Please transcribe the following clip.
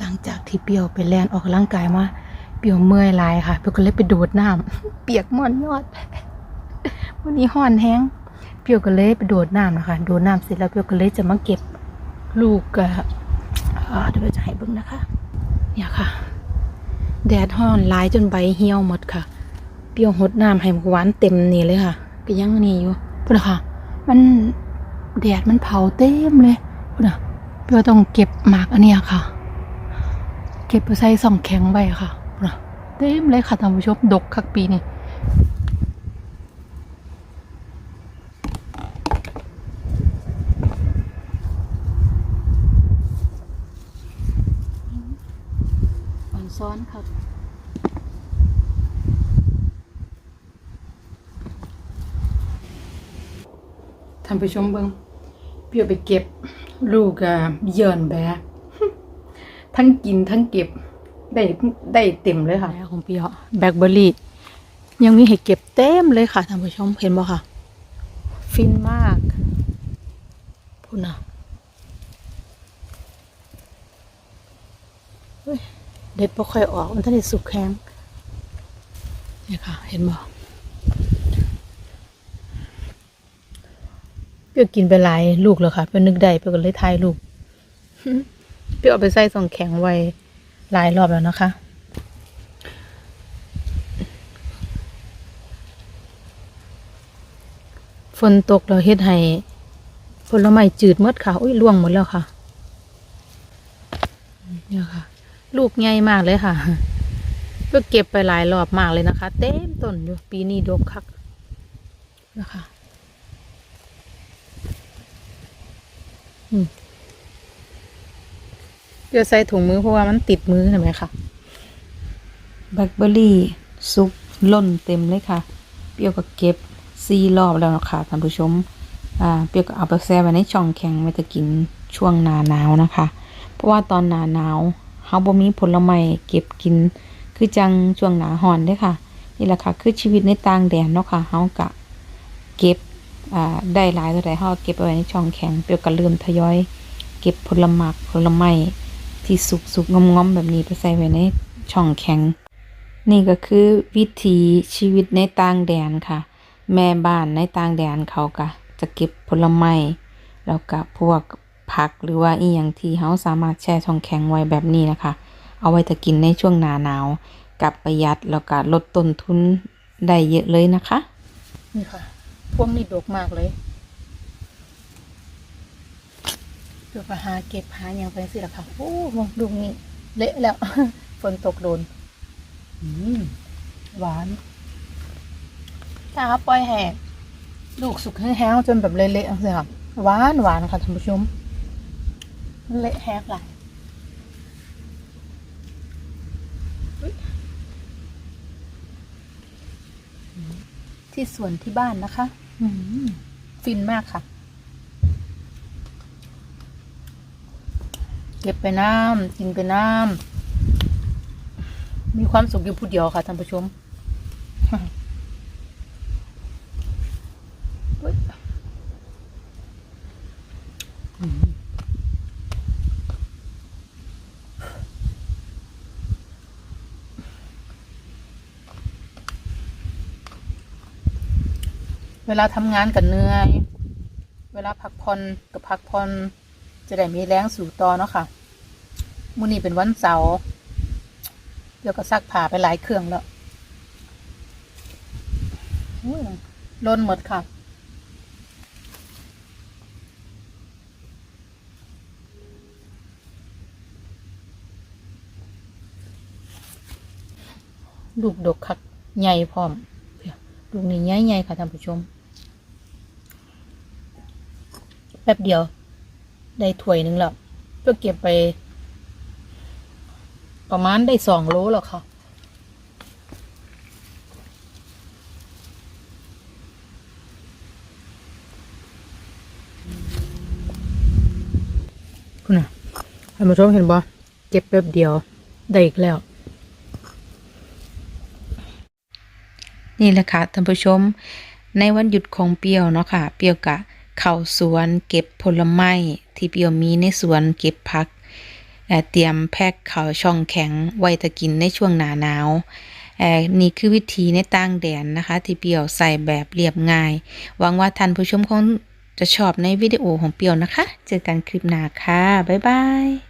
หลังจากที่เปียวไปแลนออกกำลังกายมาเปียวเมื่อยลายค่ะเปียวก็เลยไปโดดน้ำเปียกหมอนยอดวันนี้ห้อนแห้งเปียวก็เลยไปโดดน้ำนะคะโดดน้ำเสร็จแล้วเปียวก็เลยจะมาเก็บลูกกะเดี๋ยวจะให้เบิ่งนะคะ เนี่ยค่ะ แดดห้อนลายจนใบเหี่ยวหมดค่ะ เปียวหดน้ำให้หมกหวานเต็มนี่เลยค่ะ ก็ยังนี่อยู่พุ่นนค่ะ มันแดดมันเผาเต็มเลยพุ่นนะเปียวต้องเก็บหมากอันนี้ค่ะ เก็บไปใส่สองแข็งไว้ค่ะนะเต็มเลยค่ะท่านผู้ชมดกคักปีนี่อ่อนซ้อนครับท่านผู้ชมเบิงเปรียวไปเก็บลูกเหยินแบะ ทั้งกินทั้งเก็บได้ได้เต็มเลยค่ะของเปียวแบล็คเบอร์รี่ยังมีให้เก็บเต็มเลยค่ะท่านผู้ชมเห็นบ่ค่ะ ฟินมากพูดนะเด็ดบ่ค่อยออกมันท่านได้สุกแข็งนี่ค่ะ เห็นบ่เปรี้ยวกินไปหลายลูกแล้วค่ะเปรี้ยวนึกได้เปรี้ยวก็เลยทายลูก เปรี้ยวเอาไปใส่ซองแข็งไว้หลายรอบแล้วนะคะ ฝนตกเราเฮ็ดให้ผลไม้จืดหมดค่ะ อุ้ยล่วงหมดแล้วค่ะเนี่ยค่ะ ลูกใหญ่มากเลยค่ะเปรี้ยวเก็บไปหลายรอบมากเลยนะคะ เต็มต้นอยู่ปีนี้ดกคักนะคะ เดี๋ยวใส่ถุงมือเพราะว่ามันติดมือเห็นไหมคะแบล็คเบอร์รี่ซุปล่นเต็มเลยค่ะ เปรี้ยวก็เก็บซีรอบแล้วนะคะท่านผู้ชม อ่า เปรี้ยวก็เอาไปแช่ไว้ในช่องแข็งไว้จะกินช่วงหนาหนาวนะคะ เพราะว่าตอนหนาหนาวเฮาบ่มีผลไม้เก็บกิน คือจังช่วงหนาร้อนด้อค่ะ นี่แหละค่ะคือชีวิตในต่างแดนเนาะค่ะเฮากะเก็บอ่าได้หลายเท่าใดเฮาเก็บไว้ในช่องแข็งเปรี้ยวก็เริ่มทยอย เก็บผลไม้ผลไม้ ที่สุกสุกงอมงอมๆแบบนี้ไปใส่ไว้ในช่องแข็ง นี่ก็คือวิถีชีวิตในต่างแดนค่ะ แม่บ้านในต่างแดนเขาก็จะเก็บผลไม้แล้วก็พวกผักหรือว่าอีหยังที่เขาสามารถแช่ช่องแข็งไว้แบบนี้นะคะ เอาไว้จะกินในช่วงหนาหนาวกับประหยัดแล้วก็ลดต้นทุนได้เยอะเลยนะคะ นี่ค่ะพวกนี้ดกมากเลย เดี๋ยวไปหาเก็บหาอย่างไปสิละค่ะ โอ้มองดูนี่เละแล้ว ฝนตกโดนอืมหวานถ้าปล่อยแห้งลูกสุกแห้งๆจนแบบเละๆเลยค่ะหวานหวานค่ะท่านผู้ชมมันเละแห้งหลายอุ๊ยที่สวนที่บ้านนะคะอืมฟินมากค่ะ เก็บไปน้ำกินไปน้ำมีความสุขอยู่ผู้เดียวค่ะท่านผู้ชมเวลาทำงานกันเหนื่อย เวลาพักผ่อนกับพักผ่อน จะได้มีแรงสู่ต่อเนาะค่ะมื้อนี้เป็นวันเสาร์เดี๋ยวก็ซักผ้าไปหลายเครื่องแล้วอุ้ยล้นหมดค่ะลูกดกคักใหญ่พร้อมลูกนี้ใหญ่ๆค่ะท่านผู้ชม แป๊บเดียว ได้ถ้วยหนึ่งแล้วก็เก็บไป ประมาณได้สองโลแล้วค่ะคุณน่ะท่านผู้ชมเห็นบ่เก็บแป๊บเดียว ได้อีกแล้ว นี่แหละค่ะท่านผู้ชม ในวันหยุดของเปียวเนาะค่ะ เปียวกะ เข้าสวนเก็บผลไม้ ที่เปียวมีในสวนเก็บผักเอ่อเตรียมแพ็คเขาวช่องแข็งไว้ตะกินในช่วงหนาหนาวเอ่อนี่คือวิธีในต่างแดนนะคะ ที่เปียวใส่แบบเรียบง่าย หวังว่าท่านผู้ชมคงจะชอบในวิดีโอของเปียวนะคะ เจอกันคลิปหน้าค่ะ บ๊ายบาย